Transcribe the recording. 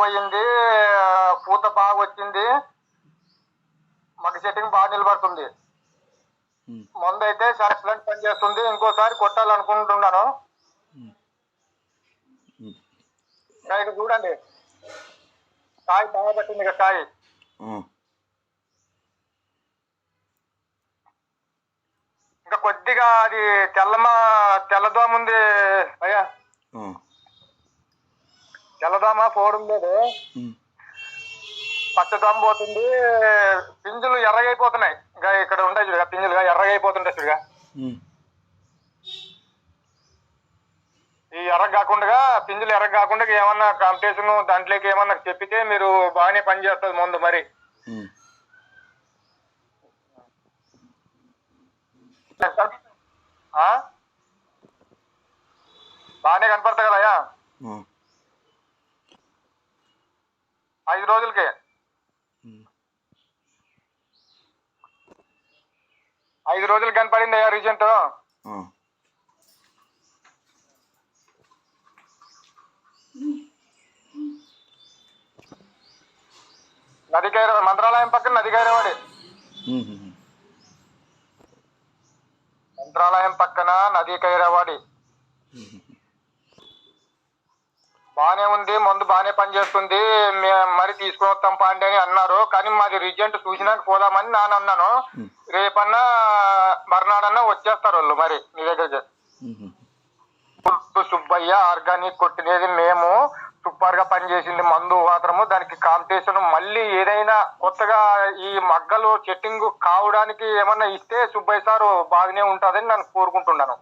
పోయింది పూత బాగా వచ్చింది. మాకు సెట్టింగ్ బాగా నిలబడుతుంది. ఉమ్, మందు అయితే ఎక్సలెంట్ పని చేస్తుంది ఇంకోసారి కొట్టాలనుకుంటున్నాను. ఇక్కడ చూడండి. కాయ బాగా పట్టింది ఇక కాయ. ఇంకా కొద్దిగా అది తెల్లమా తెల్లదోమ ఉంది అయ్యా. తెల్లదోమ పోవడం లేదు. పచ్చదోమ పోతుంది. పింజులు ఎర్రగైపోతున్నాయి. ఇంకా ఇక్కడ ఉంటాయి చూడగా పింజులుగా ఎర్రగైపోతుంటాయి చూడగా ఈ ఎర్ర కాకుండా పింజులు ఎర్ర కాకుండా ఏమన్నా కాంపిటీషన్ దాంట్లోకి ఏమన్నా చెప్పితే మీరు బాగానే పని చేస్తుంది ముందు మరి? బాగానే కనపడతా ఆ, ఐదు రోజులకి. ఐదు రోజులు కనపడింది అయ్యా రీజెంట్ ఆ, నదికైర మంత్రాలయం పక్కన నదికైరవాడి ఉమ్, ఉమ్, మంత్రాలయం పక్కన నదికైరవాడి ఉమ్. బానే ఉంది మందు బానే పనిచేస్తుంది మేము మరి తీసుకుని వస్తాం పాండి అని అన్నారు. కానీ మాది రిజెంట్ చూసినాక పోదామని నాన్న అన్నాను. రేపన్నా మర్నాడన్నా వచ్చేస్తారు వాళ్ళు మరి మీ దగ్గరికి. పుట్టు సుబ్బయ్య ఆర్గానిక్ కొట్టినది మేము. సూపర్గా పనిచేసింది మందు మాత్రము. దానికి కాంపిటీషన్ మళ్ళీ ఏదైనా కొత్తగా ఈ మగ్గలు చెట్టింగ్ కావడానికి ఏమన్నా ఇస్తే సుబ్బయ్య సార్ బాగానే ఉంటుందని నేను కోరుకుంటున్నాను.